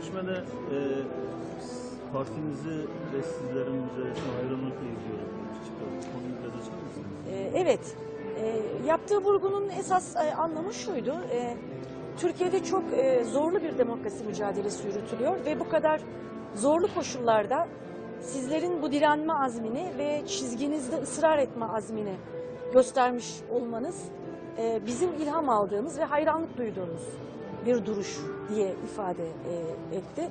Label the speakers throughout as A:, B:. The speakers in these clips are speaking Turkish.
A: görüşmede e, partinizi ve sizlerin mücadelesine hayranlıkla izliyoruz. Konuyu biraz açar mısınız?
B: Ee, Evet, Ee, yaptığı vurgunun esas e, anlamı şuydu. Ee, Türkiye'de çok e, zorlu bir demokrasi mücadelesi yürütülüyor ve bu kadar zorlu koşullarda sizlerin bu direnme azmini ve çizginizde ısrar etme azmini göstermiş olmanız e, bizim ilham aldığımız ve hayranlık duyduğumuz bir duruş diye ifade e, etti.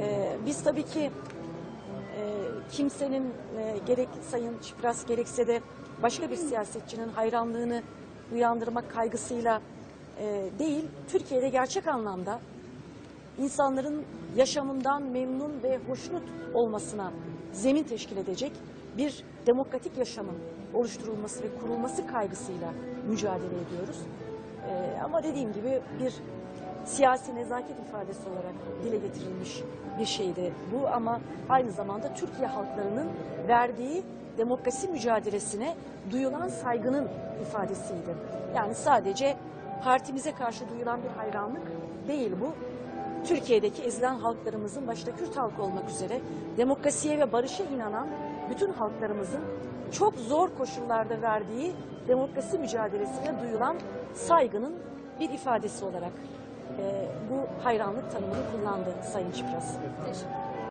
B: E, Biz tabii ki e, kimsenin e, gerek Sayın Çipras gerekse de başka bir siyasetçinin hayranlığını uyandırmak kaygısıyla e, değil, Türkiye'de gerçek anlamda insanların yaşamından memnun ve hoşnut olmasına zemin teşkil edecek bir demokratik yaşamın oluşturulması ve kurulması kaygısıyla mücadele ediyoruz. E, ama dediğim gibi bir siyasi nezaket ifadesi olarak dile getirilmiş bir şeydi bu ama aynı zamanda Türkiye halklarının verdiği demokrasi mücadelesine duyulan saygının ifadesiydi. Yani sadece partimize karşı duyulan bir hayranlık değil bu. Türkiye'deki ezilen halklarımızın başta Kürt halkı olmak üzere demokrasiye ve barışa inanan bütün halklarımızın çok zor koşullarda verdiği demokrasi mücadelesine duyulan saygının bir ifadesi olarak e, bu hayranlık tanımını kullandı Sayın Çipras.
C: Teşekkür